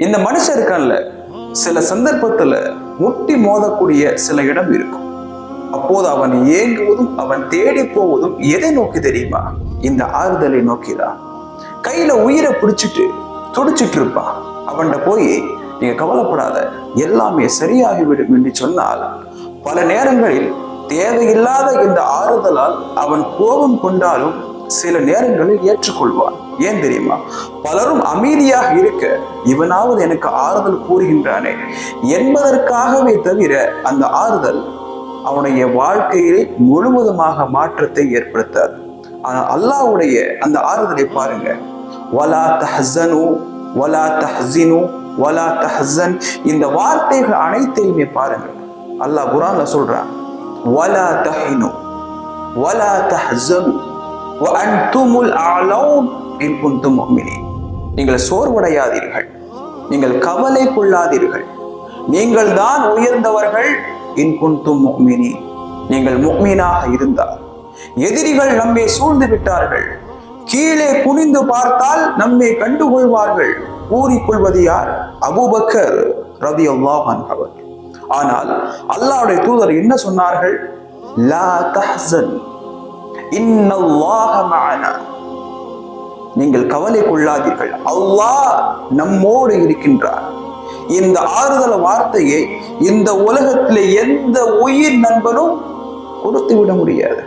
இந்த மனுஷன் இருக்கான்ல சில சந்தர்ப்பத்துல முட்டி மோதக்கூடிய சில இடம் இருக்கும். அப்போது அவன் ஏங்குவதும் அவன் தேடி போவதும் எதை நோக்கி தெரியுமா? இந்த ஆறுதலை நோக்கிதான் கையில உயிரை பிடிச்சிட்டு துடிச்சிட்டு இருப்பான் அவன்கிட்ட போய் நீங்க கவலைப்படாத எல்லாமே சரியாகிவிடும் என்று சொன்னால் பல நேரங்களில் தேவையில்லாத இந்த ஆறுதலால் அவன் கோபம் கொண்டாலும் சில நேரங்களில் ஏற்றுக்கொள்வான் ஏன் தெரியுமா? பலரும் அமைதியாக இருக்க இவனாவது எனக்கு ஆறுதல் கூறுகின்றானே. என்பதற்காகவே தவிர அந்த ஆறுதல் அவனுடைய வாழ்க்கையிலே முழுவதுமாக மாற்றத்தை ஏற்படுத்தாது. ஆனால் அல்லாஹ்வுடைய அந்த ஆறுதலை பாருங்க. வலா தஹசனு வலா தஹசினு வலா தஹசன் இந்த வார்த்தைகள் அனைத்தையுமே பாருங்க. அல்லாஹ் குரான்ல சொல்றான் வலா தஹினு வலா தஹசனு இன் நீங்கள் சோர்வடையாதீர்கள். நீங்கள் கவலை கொள்ளாதீர்கள் நீங்கள் தான் உயர்ந்தவர்கள் இன் முக்மினி நீங்கள் முக்மீனாக இருந்தால். எதிரிகள் நம்மை சூழ்ந்து விட்டார்கள். கீழே குனிந்து பார்த்தால் நம்மை கண்டுகொள்வார்கள். கூறிக்கொள்வது யார்? அபூபக்கர் ரவி அல்லாஹான் அவர் ஆனால் அல்லாவுடைய தூதர் என்ன சொன்னார்கள்? லா தஹசன். நீங்கள் கவலை கொள்ளாதீர்கள் அல்லாஹ் நம்மோடு இருக்கின்றார். இந்த ஆறுதல் வார்த்தையை இந்த உலகத்திலே எந்த உயிர் நண்பனும் கொடுத்து விட முடியாது.